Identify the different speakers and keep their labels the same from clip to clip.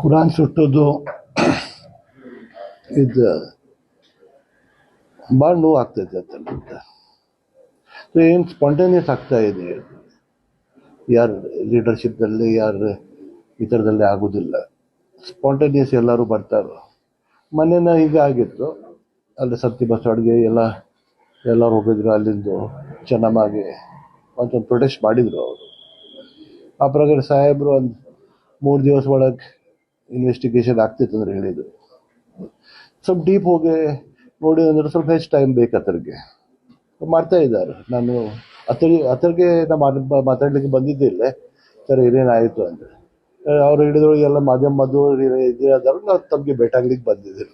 Speaker 1: ಕುರಾನ್ ಸುಟ್ಟೋದು ಇದು ಭಾಳ ನೋವು ಆಗ್ತೈತೆ ಅಂತ ಏನು ಸ್ಪಾಂಟೇನಿಯಸ್ ಆಗ್ತಾ ಇದೆ? ಯಾರು ಲೀಡರ್ಶಿಪ್ದಲ್ಲಿ ಯಾರು ಈ ಥರದಲ್ಲಿ ಆಗೋದಿಲ್ಲ. ಸ್ಪಾಂಟೇನಿಯಸ್ ಎಲ್ಲರೂ ಬರ್ತಾರೆ. ಮೊನ್ನೆನ ಈಗ ಆಗಿತ್ತು. ಅಲ್ಲಿ ಸತ್ತಿ ಬಸವಡಿಗೆ ಎಲ್ಲ, ಎಲ್ಲರೂ ಹೋಗಿದ್ರು ಅಲ್ಲಿಂದು ಚೆನ್ನಾಗಿ ಒಂದು ಪ್ರೊಟೆಸ್ಟ್ ಮಾಡಿದರು ಅವರು. ಆ ಪ್ರಕಾರ ಸಾಹೇಬರು ಒಂದು ಮೂರು ದಿವಸ ಒಳಗೆ ಇನ್ವೆಸ್ಟಿಗೇಷನ್ ಆಗ್ತೈತೆ ಅಂದ್ರೆ ಹೇಳಿದ್ರು ಸ್ವಲ್ಪ ಡೀಪ್ ಹೋಗಿ ನೋಡಿ ಅಂದ್ರೆ ಸ್ವಲ್ಪ ಹೆಚ್ಚು ಟೈಮ್ ಬೇಕು ಅತರಿಗೆ. ಮಾಡ್ತಾ ಇದ್ದಾರೆ. ನಾನು ಅತರಿ ಅತರಿಗೆ ನಾನು ಮಾತಾಡ್ಲಿಕ್ಕೆ ಬಂದಿದ್ದಿಲ್ಲ ಸರ್ ಏನೇನಾಯಿತು ಅಂತ. ಅವ್ರು ಹಿಡಿದ್ರು ಎಲ್ಲ ಮಾಧ್ಯಮ ಮಧು ಇದಾದ್ರು ನಾವು ತಮಗೆ ಭೇಟಾಗ್ಲಿಕ್ಕೆ ಬಂದಿದ್ದಿಲ್ಲ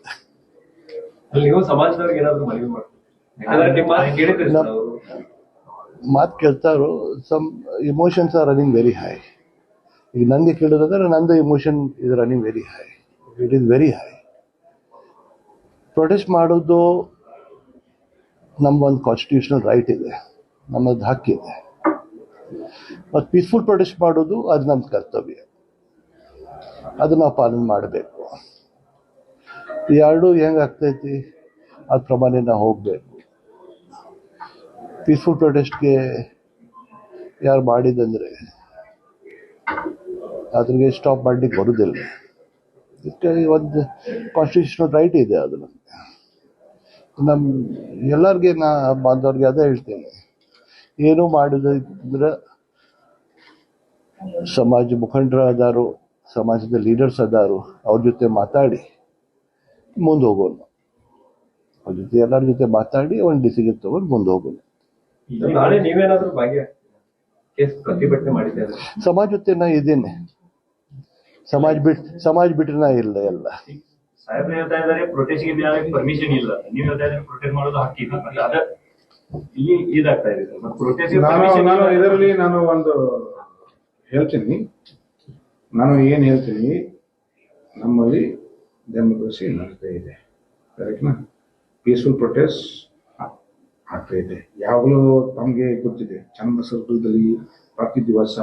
Speaker 2: ಮಾತು
Speaker 1: ಕೇಳ್ತಾರೋ some emotions are running very high ಈಗ ನನಗೆ ಕೇಳೋದಂದ್ರೆ ನಂದು emotion is running very high it is very high protest ಮಾಡೋದು ನಮ್ಗೊಂದು ಕಾನ್ಸ್ಟಿಟ್ಯೂಷನಲ್ ರೈಟ್ ಇದೆ. ನಮ್ಮದು ಹಕ್ಕಿದೆ ಮತ್ತು ಪೀಸ್ಫುಲ್ ಪ್ರೊಟೆಸ್ಟ್ ಮಾಡೋದು ಅದು ನಮ್ಮ ಕರ್ತವ್ಯ. ಅದು ನಾವು ಪಾಲನೆ ಮಾಡಬೇಕು. ಎರಡು ಹೆಂಗೆ ಆಗ್ತೈತಿ? ಅದ್ರ ಪ್ರಮಾಣ ನಾವು ಹೋಗಬೇಕು. ಪೀಸ್ಫುಲ್ ಪ್ರೊಟೆಸ್ಟ್ಗೆ ಯಾರು ಮಾಡಿದಂದ್ರೆ ಅದ್ರಿಗೆ ಸ್ಟಾಪ್ ಮಾಡ್ಲಿಕ್ಕೆ ಬರುದಿಲ್ಲ. ಇದಕ್ಕೆ ಒಂದು ಕಾನ್ಸ್ಟಿಟ್ಯೂಷನಲ್ ರೈಟ್ ಇದೆ ಅದು ನಮಗೆ. ನಮ್ಮ ಎಲ್ಲರಿಗೆ ನಾ ಬಾಂಧವ್ರಿಗೆ ಅದೇ ಹೇಳ್ತೇನೆ. ಏನು ಮಾಡಿದ್ರೆ ಸಮಾಜ ಮುಖಂಡರು ಅದಾರು ಸಮಾಜದ ಲೀಡರ್ಸ್ ಅದಾರು ಅವ್ರ ಜೊತೆ ಮಾತಾಡಿ ಮುಂದೆ ಹೋಗೋಣ. ಅವ್ರ ಜೊತೆ ಎಲ್ಲರ ಜೊತೆ ಮಾತಾಡಿ ಒಂದು ಡಿಸಿಷನ್ ತಗೊಂಡು ಮುಂದೆ ಹೋಗೋಣ. ಸಮಾಜ ಜೊತೆ ನಾ ಇದ್ದೇನೆ. ಸಮಾಜ ಬಿಟ್ ಸಮಾಜ ಬಿಟ್ಟರೆ ನಾ ಇಲ್ಲ ಎಲ್ಲ.
Speaker 3: ಸಾಹೇಬ್ರು ಹೇಳ್ತಾ ಇದಾರೆ ಪ್ರೊಟೆಸ್ಟ್ಗೆ ಪರ್ಮಿಷನ್ ಇಲ್ಲ. ನೀವು ಹೇಳ್ತಾ ಇದ್ರೆ ಪ್ರೊಟೆಸ್ಟ್ ಮಾಡೋದು ಹಕ್ಕಿದೆ ಮತ್ತೆ ಅದ ಇಲ್ಲಿ ಇದಾಗ್ತಾ ಇದೆ ಮತ್ತೆ ಪ್ರೊಟೆಸ್ಟ್
Speaker 4: ನಾನು ನಾನು ಇದರಲ್ಲಿ ನಾನು ಒಂದು ಹೇಳ್ತೀನಿ. ನಾನು ಏನು ಹೇಳ್ತೀನಿ? ನಮ್ಮಲ್ಲಿ ಡೆಮೋಕ್ರಸಿ ನಡೀತಾ ಇದೆ. ಕರೆಕ್ಟ್ನಾ? ಪೀಸ್ಫುಲ್ ಪ್ರೊಟೆಸ್ಟ್ ಆಗ್ತಾ ಇದೆ. ಯಾವಾಗಲೂ ತಮಗೆ ಗೊತ್ತಿದೆ. ಚನ್ನಬಸವದಲ್ಲಿ ಪ್ರತಿ ದಿವಸ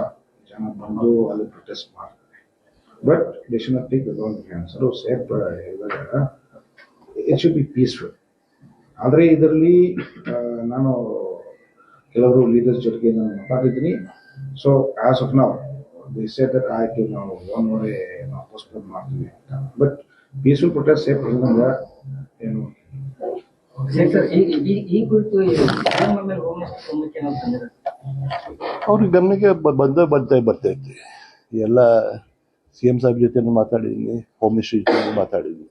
Speaker 4: ಜನ ಬಂದು ಅಲ್ಲಿ ಪ್ರೊಟೆಸ್ಟ್ ಮಾಡ್ತಾರೆ. But they should not take own hands ಅದು ಸೇಫ್ ಹೇಳಿದಾಗ ಇಟ್ ಶುಡ್ ಬಿ ಪೀಸ್ಫುಲ್ ಆದರೆ ಇದರಲ್ಲಿ ನಾನು ಕೆಲವರು ಲೀಡರ್ಸ್ ಜೊತೆಗೆ ನಾನು ಮಾತಾಡಿದ್ದೀನಿ ಸೊ ಆಸ್ ಆಫ್ ನಾವು ಸೇ ದಟ್ ಆಯಿತು ನಾವು ಒನ್ ಅವರೇ ನಾವು ಪೋಸ್ಟ್ಪೋನ್ ಮಾಡ್ತೀವಿ ಅಂತ ಬಟ್ ಪೀಸ್ಫುಲ್ ಪ್ರೊಟೆಸ್ಟ್ ಸೇಫ್ ಇರೋದ್ರಿಂದ ಏನು
Speaker 1: ಅವ್ರಿಗೆ ಗಮನಕ್ಕೆ ಬಂದೇ ಬರ್ತಾ ಬರ್ತೈತಿ ಎಲ್ಲ ಸಿ ಎಂ ಸಾಹೇಬ್ ಜೊತೆ ಮಾತಾಡಿದ್ದೀನಿ ಹೋಮ್ ಮಿನಿಸ್ಟ್ರಿ ಜೊತೆ ಮಾತಾಡಿದ್ದೀನಿ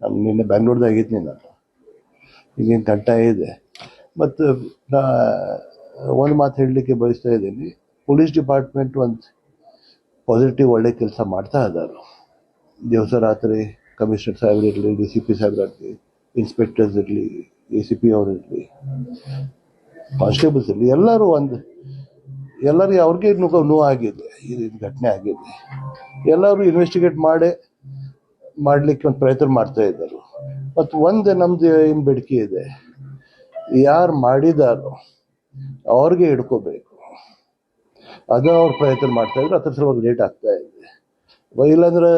Speaker 1: ನಾನು ನಿನ್ನೆ ಬ್ಯಾಂಗ್ಳೂರ್ದಾಗ ಇದ್ದೀನಿ ನಾನು. ಈಗೇನು ಕಂಟ ಇದೆ. ಮತ್ತು ನಾ ಒಂದು ಮಾತು ಹೇಳಲಿಕ್ಕೆ ಬಯಸ್ತಾ ಇದ್ದೀನಿ. ಪೊಲೀಸ್ ಡಿಪಾರ್ಟ್ಮೆಂಟ್ ಒಂದು ಪಾಸಿಟಿವ್ ಒಳ್ಳೆ ಕೆಲಸ ಮಾಡ್ತಾ ಇದ್ದಾರೆ ದಿವಸ ರಾತ್ರಿ ಕಮಿಷನರ್ ಸಾಹೇಬ್ರು ಇರಲಿ ಡಿ ಸಿ ಪಿ ಸಾಹೇಬ್ರಾಗಲಿ ಇನ್ಸ್ಪೆಕ್ಟರ್ಸ್ ಇರಲಿ ಎ ಸಿ ಪಿ ಅವರು ಇರಲಿ ಕಾನ್ಸ್ಟೇಬಲ್ಸ್ ಇರಲಿ, ಎಲ್ಲರೂ ಒಂದು ಎಲ್ಲರಿಗೆ ಅವ್ರಿಗೆ ನೋವು ಆಗಿದೆ ಇದು ಘಟನೆ ಆಗಿದೆ. ಎಲ್ಲರೂ ಇನ್ವೆಸ್ಟಿಗೇಟ್ ಮಾಡಿ ಮಾಡಲಿಕ್ಕೆ ಒಂದು ಪ್ರಯತ್ನ ಮಾಡ್ತಾ ಇದ್ದರು. ಮತ್ತು ಒಂದು ನಮ್ಮದು ಏನು ಬೇಡಿಕೆ ಇದೆ, ಯಾರು ಮಾಡಿದಾರೋ ಅವ್ರಿಗೆ ಹಿಡ್ಕೋಬೇಕು. ಅದು ಅವ್ರು ಪ್ರಯತ್ನ ಮಾಡ್ತಾ ಇದ್ರು, ಅದ್ರ ಸಲುವಾಗಿ ಲೇಟ್ ಆಗ್ತಾ ಇದೆ. ಇಲ್ಲಾಂದ್ರೆ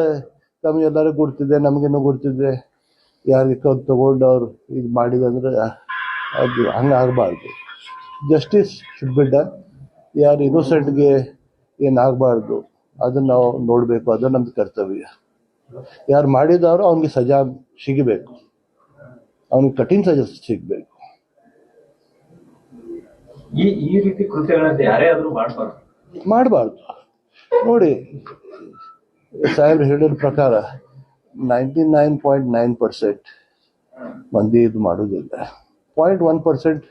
Speaker 1: ನಮಗೆಲ್ಲರಿಗೂ ಗುರ್ತಿದೆ, ನಮಗೇನು ಗುರ್ತಿದೆ. ಯಾರಿಗೆ ಕದ್ದು ತಗೊಂಡು ಅವ್ರು ಇದು ಮಾಡಿದಂದ್ರೆ, ಅದು ಹಂಗೆ ಆಗಬಾರ್ದು. ಜಸ್ಟಿಸ್ ಶುಡ್ ಬಿ ಡನ್ ಯಾರು ಇನ್ನೋಸೆಂಟ್ಗೆ ಏನಾಗಬಾರ್ದು ಅದನ್ನು ನಾವು ನೋಡಬೇಕು. ಅದು ನಮ್ದು ಕರ್ತವ್ಯ. ಯಾರು ಮಾಡಿದವರು ಅವನಿಗೆ ಸಜಾ ಸಿಗಬೇಕು. ಅವನಿಗೆ ಕಠಿಣ ಸಜಾ ಸಿಗಬೇಕು.
Speaker 2: ಈ ಈ ರೀತಿ ಕೃತ್ಯಗಳನ್ನು ಯಾರೇ ಆದರೂ ಮಾಡಬಾರ್ದು.
Speaker 1: ಮಾಡಬಾರ್ದು. ನೋಡಿ ಸಾಹೇಬ್ರು ಹೇಳಿದ ಪ್ರಕಾರ ninety nine point nine percent ಮಂದಿ ಇದು ಮಾಡೋದಿಲ್ಲ. ಪಾಯಿಂಟ್ ಒನ್ ಪರ್ಸೆಂಟ್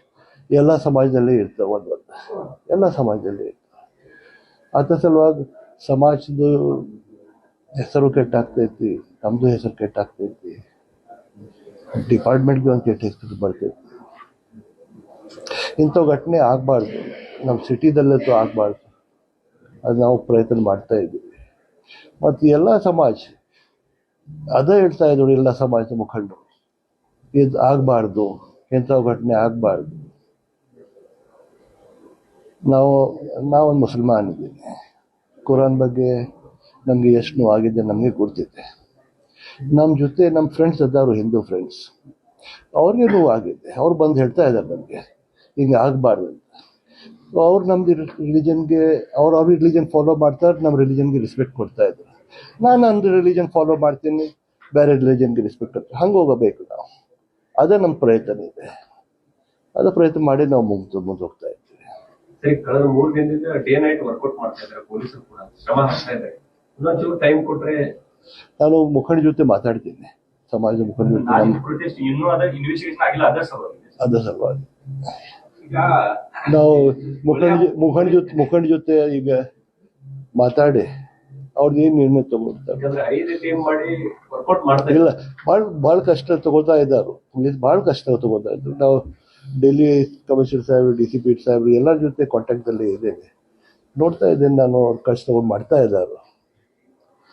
Speaker 1: ಎಲ್ಲ ಸಮಾಜದಲ್ಲಿ ಇರ್ತವೆ ಒಂದು ಒಂದು ಎಲ್ಲ ಸಮಾಜದಲ್ಲಿ ಅದ ಸಲುವಾಗಿ ಸಮಾಜದ ಹೆಸರು ಕೆಟ್ಟಾಗ್ತೈತಿ ನಮ್ಮದು ಹೆಸರು ಕೆಟ್ಟಾಗ್ತೈತಿ, ಡಿಪಾರ್ಟ್ಮೆಂಟ್ಗೆ ಒಂದು ಕೆಟ್ಟ ಹೆಸರು ಬರ್ತೈತಿ. ಇಂಥ ಘಟನೆ ಆಗಬಾರ್ದು. ನಮ್ಮ ಸಿಟಿದಲ್ಲಂತೂ ಆಗಬಾರ್ದು. ಅದು ನಾವು ಪ್ರಯತ್ನ ಮಾಡ್ತಾ ಇದ್ದೀವಿ ಮತ್ತು ಎಲ್ಲ ಸಮಾಜ, ಅದೇ ಹೇಳ್ತಾ ಇದ್ರು, ಎಲ್ಲ ಸಮಾಜದ ಮುಖಂಡರು, ಇದು ಆಗಬಾರ್ದು ಇಂಥ ಘಟನೆ ಆಗಬಾರ್ದು. ನಾವು, ನಾವೊಂದು ಮುಸಲ್ಮಾನ್ ಇದ್ದೀನಿ ಕುರಾನ್ ಬಗ್ಗೆ ನಮಗೆ ಎಷ್ಟು ಆಗಿದೆ ನಮಗೆ ಗೊತ್ತಿದೆ. ನಮ್ಮ ಜೊತೆ ನಮ್ಮ ಫ್ರೆಂಡ್ಸ್ ಇದ್ದಾರು ಹಿಂದೂ ಫ್ರೆಂಡ್ಸ್ ಅವ್ರಿಗೆ ನೋವು ಆಗಿದೆ ಅವ್ರು ಬಂದು ಹೇಳ್ತಾ ಇದ್ದಾರೆ ನಮಗೆ. ಹಿಂಗೆ ಆಗಬಾರ್ದು ಅಂತ. ಅವ್ರು ನಮ್ದು ರಿಲಿಜನ್ಗೆ ಅವ್ರು ಅವ್ರ ರಿಲಿಜನ್ ಫಾಲೋ ಮಾಡ್ತಾರೆ ನಮ್ಮ ರಿಲಿಜನ್ಗೆ ರೆಸ್ಪೆಕ್ಟ್ ಕೊಡ್ತಾ ಇದ್ರು. ನಾನು ನನ್ನ ರಿಲಿಜನ್ ಫಾಲೋ ಮಾಡ್ತೀನಿ, ಬೇರೆ ರಿಲಿಜನ್ಗೆ ರೆಸ್ಪೆಕ್ಟ್ ಕೊಡ್ತೀನಿ. ಹಂಗೆ ಹೋಗಬೇಕು ನಾವು. ಅದೇ ನಮ್ಮ ಪ್ರಯತ್ನ ಇದೆ. ಅದೇ ಪ್ರಯತ್ನ ಮಾಡಿ ನಾವು ಮುಂದೆ ಮುಂದೆ ಹೋಗ್ತಾ ಇದ್ದೀವಿ.
Speaker 2: ಸರಿ ಕಳೆದ ಮೂರು ದಿನದಿಂದ ಡೇ ನೈಟ್ ವರ್ಕೌಟ್ ಮಾಡ್ತಾ ಇದ್ದಾರೆ ಪೊಲೀಸರು ಕೂಡ. ಶ್ರಮ ಹಾಕ್ತಾ ಇದ್ದಾರೆ. ಇನ್ನೊಂಚೂರು ಟೈಮ್ ಕೊಟ್ರೆ
Speaker 1: ನಾನು ಮುಖಂಡ ಜೊತೆ ಮಾತಾಡ್ತೀನಿ. ಸಮಾಜದ ಮುಖಂಡ ಜೊತೆ.
Speaker 3: ಪ್ರೊಟೆಸ್ಟ್ ಇನ್ನೂ ಅದ ಇನ್ವೆಸ್ಟಿಗೇಷನ್ ಆಗಿಲ್ಲ ಅದರ ಸಲುವಾಗಿ.
Speaker 1: ಅದೇ ಸಲುವಾಗಿ. ನಾವು ಮುಖಂಡ ಮುಖಂಡ ಜೊತೆ ಮುಖಂಡ ಜೊತೆ ಈಗ ಮಾತಾಡಿ ಅವ್ರದ್ದು ಏನು ನಿರ್ಣಯ ತಗೊಳ್ತಾರೆ
Speaker 2: ಯಾಕಂದ್ರೆ ಐದು ಟೀಮ್ ಮಾಡಿ ವರ್ಕೌಟ್ ಮಾಡ್ತಾ
Speaker 1: ಇಲ್ಲ ಬಹಳ ಭಾಳ ಕಷ್ಟ ತಗೋತಾ ಇದ್ದಾರೆ. ಪೊಲೀಸ್ ಭಾಳ ಕಷ್ಟ ತಗೋತಾ ಇದ್ರು. ನಾವು ಡೆಲ್ಲಿ ಕಮಿಷನರ್ ಸಾಹೇಬ್ ಡಿ ಸಿ ಪಿ ಸಾಹೇಬ್ ಎಲ್ಲರ ಜೊತೆ ಕಾಂಟ್ಯಾಕ್ಟಲ್ಲಿ ಇದ್ದೇನೆ. ನೋಡ್ತಾ ಇದ್ದೇನೆ ನಾನು ಅವ್ರ ತಗೊಂಡು ಮಾಡ್ತಾ ಇದ್ದಾರೆ.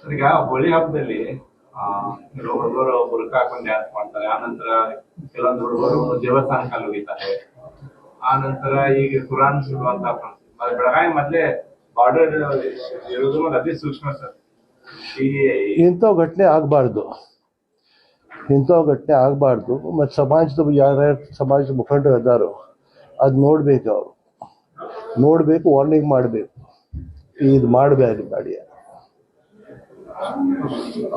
Speaker 5: ಈಗ ಹೋಳಿ ಹಬ್ಬದಲ್ಲಿ ಆ, ಕೆಲವು ಹುಡುಗರು ಬುರ್ಕ ಹಾಕೊಂಡು ಡ್ಯಾನ್ಸ್ ಮಾಡ್ತಾರೆ. ಆನಂತರ ಕೆಲವೊಂದು ಹುಡುಗರು ದೇವಸ್ಥಾನಕ್ಕೆ ಹೋಗಿದ್ದಾರೆ. ಆನಂತರ ಈಗ ಕುರಾನ್ ಸುಡುವಂತ ಅಂತ ಬೆಳಗಾವಿ ಮೊದಲೇ ಬಾರ್ಡರ್ ಇರೋದು ಒಂದು ಅತಿ ಸೂಕ್ಷ್ಮ ಸರ್. ಈ
Speaker 1: ಇಂಥ ಘಟನೆ ಆಗಬಾರ್ದು. ಇಂಥ ಘಟನೆ ಆಗಬಾರ್ದು. ಮತ್ತು ಸಮಾಜದ ಯಾರ್ಯಾರು ಸಮಾಜದ ಮುಖಂಡರು ಇದ್ದಾರೋ ಅದು ನೋಡ್ಬೇಕು ಅವರು. ನೋಡಬೇಕು ವಾರ್ನಿಂಗ್ ಮಾಡಬೇಕು. ಇದು ಮಾಡಬೇಡಿ ಗಾಡಿಯ.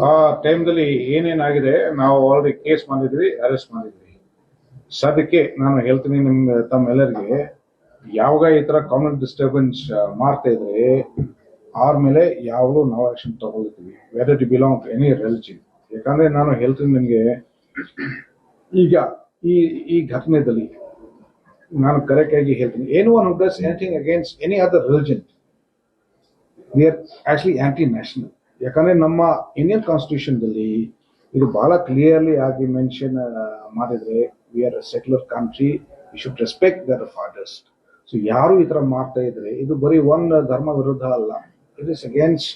Speaker 4: ಆ ಟೈಮ್ದಲ್ಲಿ ಏನೇನಾಗಿದೆ ನಾವು ಆಲ್ರೆಡಿ ಕೇಸ್ ಮಾಡಿದ್ವಿ ಅರೆಸ್ಟ್ ಮಾಡಿದ್ವಿ. ಸದ್ಯಕ್ಕೆ ನಾನು ಹೇಳ್ತೀನಿ ನಿಮ್ಗೆ ತಮ್ಮೆಲ್ಲರಿಗೆ, ಯಾವಾಗ ಈ ತರ ಕಾಮನ್ ಡಿಸ್ಟರ್ಬೆನ್ಸ್ ಮಾಡ್ತಾ ಇದ್ರೆ ಅವ್ರ ಮೇಲೆ ಯಾವಾಗಲೂ ನಾವು ಆಕ್ಷನ್ ತಗೊಳ್ತೀವಿ whether to belong any religion ಯಾಕಂದ್ರೆ ನಾನು ಹೇಳ್ತೀನಿ ನಿಮಗೆ, ಈಗ ಈ ಈ ಘಟನೆದಲ್ಲಿ ನಾನು ಕರೆಕ್ಟ್ ಆಗಿ ಹೇಳ್ತೀನಿ. ಏನು one does anything against any other religion we are actually anti national ಯಾಕಂದ್ರೆ ನಮ್ಮ ಇಂಡಿಯನ್ ಕಾನ್ಸ್ಟಿಟ್ಯೂಷನ್ದಲ್ಲಿ ಇದು ಬಹಳ ಕ್ಲಿಯರ್ಲಿ ಆಗಿ ಮೆನ್ಷನ್ ಮಾಡಿದ್ರೆ we are secular country we should respect their fathers so ಯಾರು ಈ ತರ ಮಾಡ್ತಾ ಇದ್ರೆ, ಇದು ಬರೀ ಒಂದು ಧರ್ಮ ವಿರುದ್ಧ ಅಲ್ಲ. It is against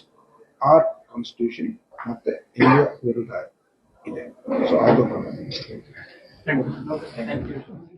Speaker 4: our constitution ಮತ್ತೆ ಇಂಡಿಯಾ ವಿರುದ್ಧ ಇದೆ ಸೊ ಅದು
Speaker 3: Thank you.